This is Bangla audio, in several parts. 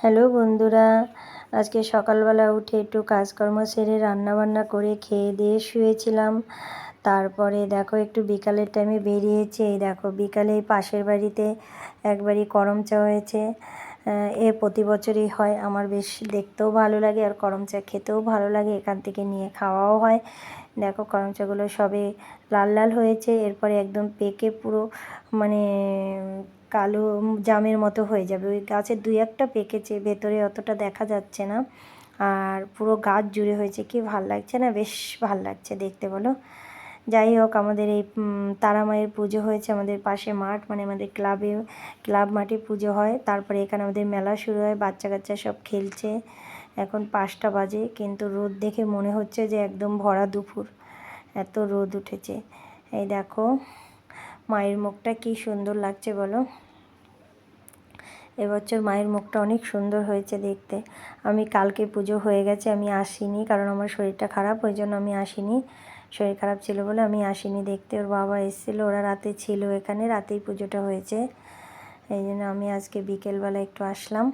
হ্যালো বন্ধুরা, আজকে সকালবেলা উঠে একটু কাজকর্ম সেরে রান্নাবান্না করে খেয়ে দিয়ে শুয়েছিলাম। তারপরে দেখো একটু বিকালের টাইমে বেরিয়েছে। এই দেখো বিকালে পাশের বাড়িতে একবারই করম চা হয়েছে। এ প্রতি বছরই হয়। আমার বেশ দেখতেও ভালো লাগে আর করম চা খেতেও ভালো লাগে। এখান থেকে নিয়ে খাওয়াও হয়। দেখো করম চাগুলো সবে লাল লাল হয়েছে। এরপরে একদম পেকে পুরো মানে কালো জামের মতো হয়ে যাবে। ওই গাছের দুই একটা পেকেছে, ভেতরে অতটা দেখা যাচ্ছে না। আর পুরো গাছ জুড়ে হয়েছে, কি ভালো লাগছে না? বেশ ভালো লাগছে দেখতে বলো। যাই হোক, আমাদের এই তারা মায়ের পুজো হয়েছে আমাদের পাশে মাঠ মানে আমাদের ক্লাবে, ক্লাব মাঠে পুজো হয়। তারপরে এখানে আমাদের মেলা শুরু হয় বাচ্চা কাচ্চা সব খেলছে। এখন পাঁচটা বাজে, কিন্তু রোদ দেখে মনে হচ্ছে যে একদম ভরা দুপুর। এত রোদ উঠেছে। এই দেখো মায়ের মুখটা কি সুন্দর লাগছে বলো? এবছর মায়ের মুখটা অনেক সুন্দর হয়েছে দেখতে। আমি কালকে পুজো হয়ে গেছে, আমি আসিনি কারণ আমার শরীরটা খারাপ, ওই জন্য আমি আসিনি। শরীর খারাপ ছিল বলে আমি আসিনি দেখতে। ওর বাবা এসেছিল, ওরা রাতে ছিল এখানে, রাতেই পুজোটা হয়েছে। এই জন্য আমি আজকে বিকেলবেলা একটু আসলাম।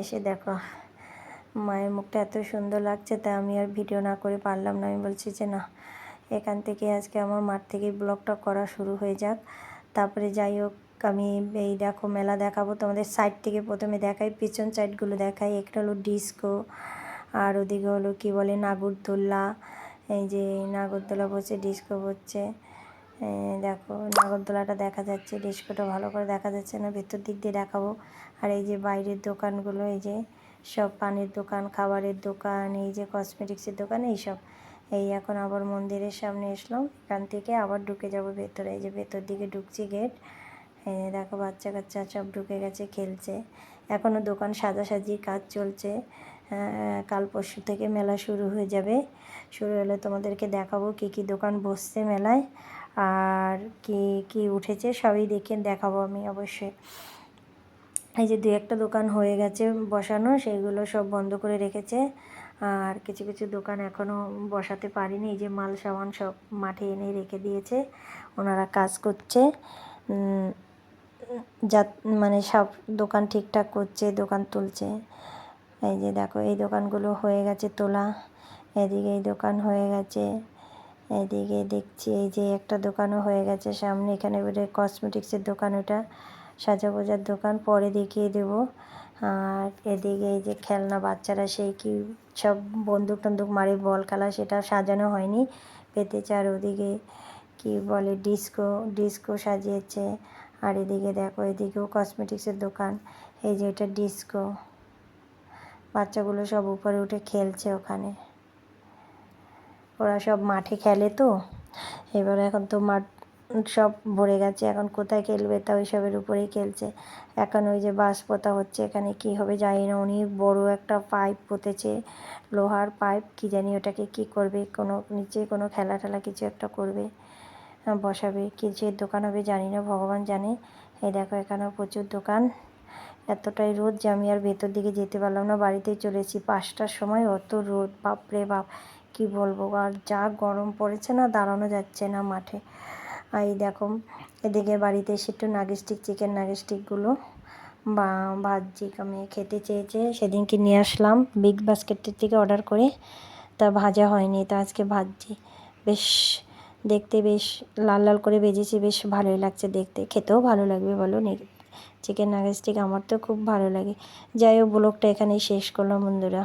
এসে দেখো, মায়ের মুখটা এত সুন্দর লাগছে, তাই আমি আর ভিডিও না করে পারলাম না। আমি বলছি যে না এখান থেকে আজকে আমার মাঠ থেকে ব্লগটা করা শুরু হয়ে যাক। তারপরে যাই হোক, আমি এই দেখো মেলা দেখাবো। তোমাদের সাইড থেকে প্রথমে দেখাই, পিছন সাইডগুলো দেখাই। একটা হলো ডিস্কো আর ওদিকে হলো কি বলে নাগরদোল্লা এই যে নাগরদোলা বসে ডিস্কো বসছে। দেখো নাগরদোলাটা দেখা যাচ্ছে। ডিস্কোটা ভালো করে দেখা যাচ্ছে না, ভেতর দিক দিয়ে দেখাবো। আর এই যে বাইরের দোকানগুলো, এই যে সব পানের দোকান, খাবারের দোকান, এই যে কসমেটিক্সের দোকান, এইসব। এই এখন আবার মন্দিরের সামনে এসলাম। এখান থেকে আবার ঢুকে যাব ভেতরে। এই যে ভেতর দিকে ঢুকছি গেট। দেখো বাচ্চা কাচ্চা সব ঢুকে গেছে, খেলছে। এখনও দোকান সাজাসাজির কাজ চলছে। কাল পরশু থেকে মেলা শুরু হয়ে যাবে। শুরু হলে তোমাদেরকে দেখাবো কি কি দোকান বসছে মেলায় আর কি কি উঠেছে সবই দেখে দেখাবো আমি অবশ্যই। এই যে দু একটা দোকান হয়ে গেছে বসানো, সেইগুলো সব বন্ধ করে রেখেছে। আর কিছু কিছু দোকান এখনও বসাতে পারিনি। এই যে মাল সামান সব মাঠে এনে রেখে দিয়েছে, ওনারা কাজ করছে। যা মানে সব দোকান ঠিকঠাক করছে, দোকান তুলছে। এই যে দেখো, এই দোকানগুলো হয়ে গেছে তোলা। এদিকে এই দোকান হয়ে গেছে, এদিকে দেখছি এই যে একটা দোকানও হয়ে গেছে সামনে। এখানে কসমেটিক্সের দোকান, ওটা সাজা গোজার দোকান। পরে দেখিয়ে দেব। আর এদিকে এই যে খেলনা বাচ্চারা সেই কি সব বন্দুক টন্দুক মারে, বল খেলা সেটা সাজানো হয়নি। পেতে চার ওদিকে কি বলে, ডিস্কো ডিস্কো সাজিয়েছে। আর এদিকে দেখো, এদিকেও কসমেটিক্সের দোকান। এই যে এটা ডিস্কো। বাচ্চাগুলো সব উপরে উঠে খেলছে ওখানে। ওরা সব মাঠে খেলে তো। এবার এখন তো মাঠ সব ভরে গেছে। এখন কোথায় খেলবে? তা ওইসবের উপরেই খেলছে। এখন ওই যে বাস পোতা হচ্ছে, এখানে কি হবে জানি না। অনেক বড় একটা পাইপ পোতেছে, লোহার পাইপ। কি জানি ওটাকে কি করবে? কোনো নিচে কোনো খেলা টেলা কিছু একটা করবে বসাবে। কিসের দোকান হবে জানি না, ভগবান জানে। এই দেখো, এখানেও প্রচুর দোকান। এতটাই রোদ যে আমি আর ভেতর দিকে যেতে পারলাম না, বাড়িতেই চলেছি পাঁচটার সময় অত রোদ, বাপরে বাপ। কি বলব? আর যা গরম পড়েছে না, দাঁড়ানো যাচ্ছে না মাঠে। এই দেখো, এদিকে বাড়িতে এসে একটু নাগেস্টিক, চিকেন নাগেস্টিকগুলো বা ভাজি আমি খেতে চেয়েছে। সেদিনকে নিয়ে আসলাম, বিগ বাস্কেটের থেকে অর্ডার করে, তা ভাজা হয়নি, তা আজকে ভাজছি। বেশ, দেখতে বেশ, লাল লাল করে ভেজেছি, বেশ ভালোই লাগছে দেখতে। খেতেও ভালো লাগবে বলো চিকেন নাগেটস আমার তো খুব ভালো লাগে। যাই হোক, ব্লগটা এখানেই শেষ করলাম বন্ধুরা।